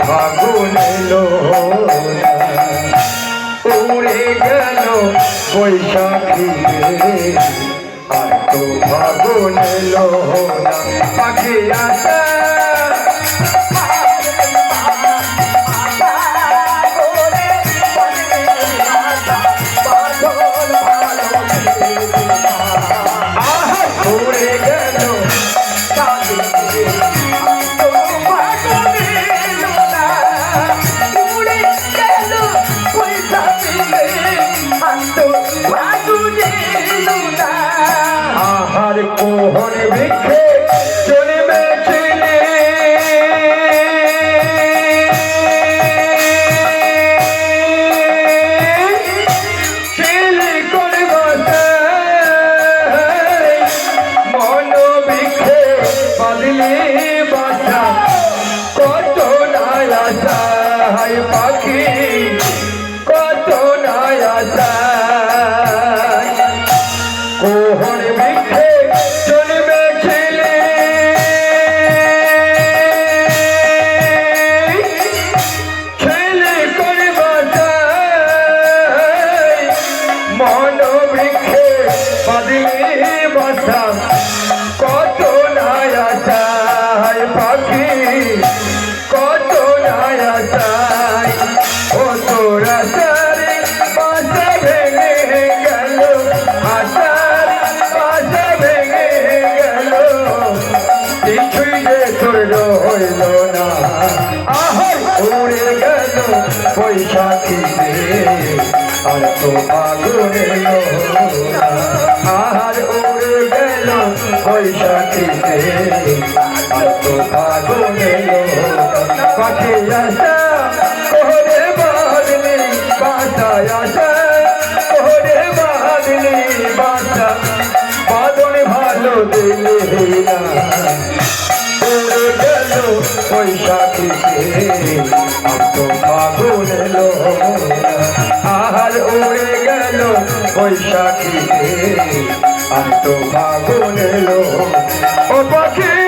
ফাগুন উড়ে গেল বৈশাখী আর তো ফাগুন লোনা পাখি আসা কত নায়া হায় পাখি বাসা কত নায়া চাই পাখি, কত নায়া চাই। ও তোরা সারে বাসা ভেঙে গেল আশার বাসা ভেঙে গেল। কিছুই যে তোর হইল না। আহার উড়ে গেল বৈশাখীতে। আর তো ফাগুন বৈশাখীতে আর তো ফাগুন পাখি আসা কোহরে বাদলি বাসায় আসা কোহরে বাদলি বাসা বাদন ভালো দিলে না উড়ে গেল বৈশাখীতে আর তো ফাগুন আহার উড়ে গেল বৈশাখীতে। আর তো ফাগুন এলো ও পাখি